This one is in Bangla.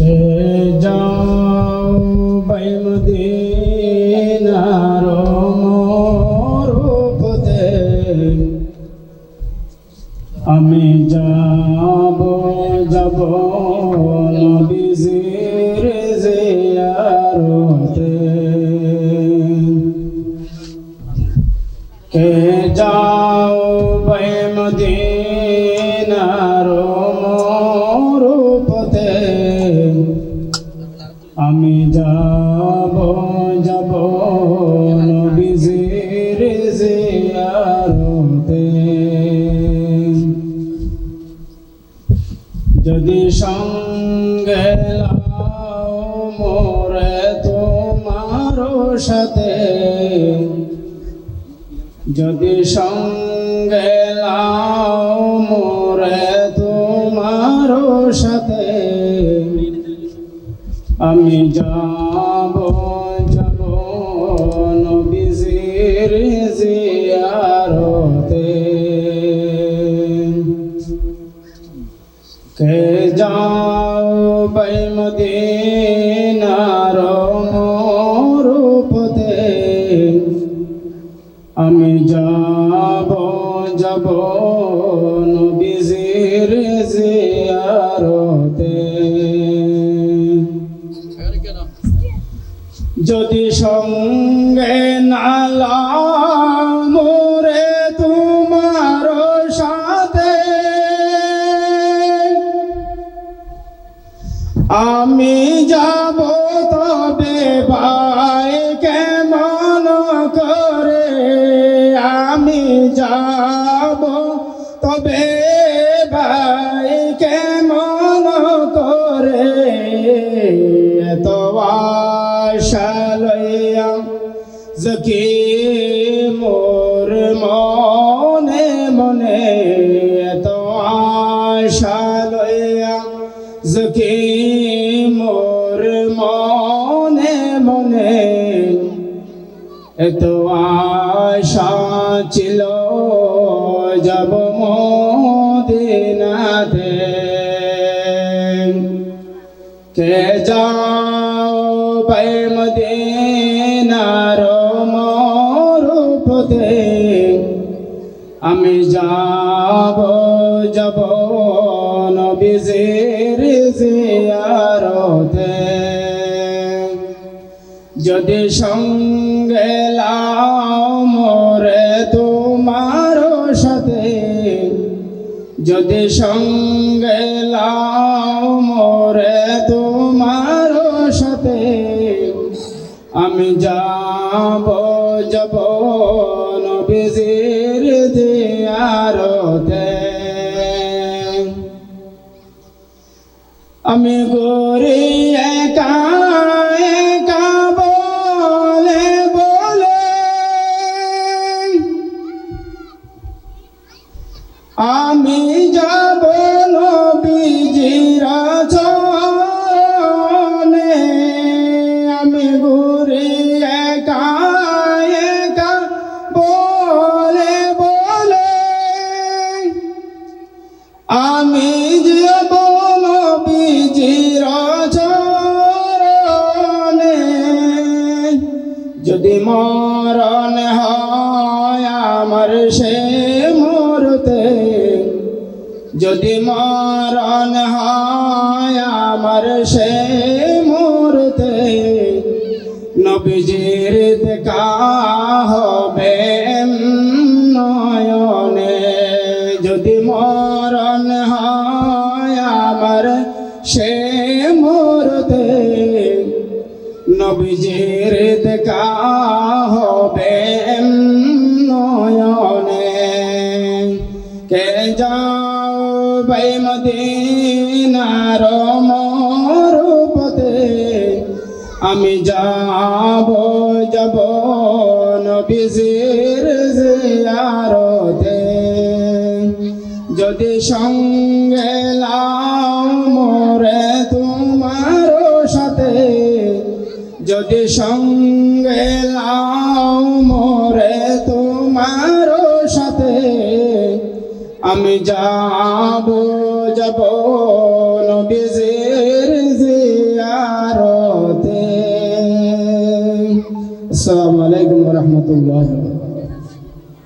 কে যাও বাইমদিনার মরুপতে আমি যাব যাব যদি সঙ্গে মোরে তোমার সাথে। যদি সঙ্গে মোরে তোমার সাথে। আমি যাব সঙ্গে নালাম মোরে তোমার সাথে। আমি যাব তবে ভাই কেমন করে? আমি যাব তবে ভাই জকি মোর মনে মনে এত আশা লইয়া জকি মোর মনে মনে এত আশা ছিল, যাব মদিনাতে। কে যাও পাই মদিনার জিয়ারতে যদি সঙ্গে মোরে তোমার সাথে, যদি সঙ্গে মোরে তোমার সাথে, আমি যাব যাব নবীজির দিয়ারতে আমি গরি একা একা বলে বলে। আমি যাব নবীজির চরণে আমি ঘুরি একা একা বলে। আমি মরণ হয় আমার সে মরতে যদি মরণ হয় আমার সে মরতে নবীজির দেখা হবে নয়নে। যদি মরণ হয় আমার সে মরতে নবীজির কে যাও আমি যাব যাব নবীজির জিয়ারতে। যদি সঙ্গে লাও মোরে তোমার যদি সঙ্গে লাও মোরে তোমার সাথে। আমি যাব যাব নবীজির জিয়ারতে। আসসালামু আলাইকুম রহমতুল্লাহ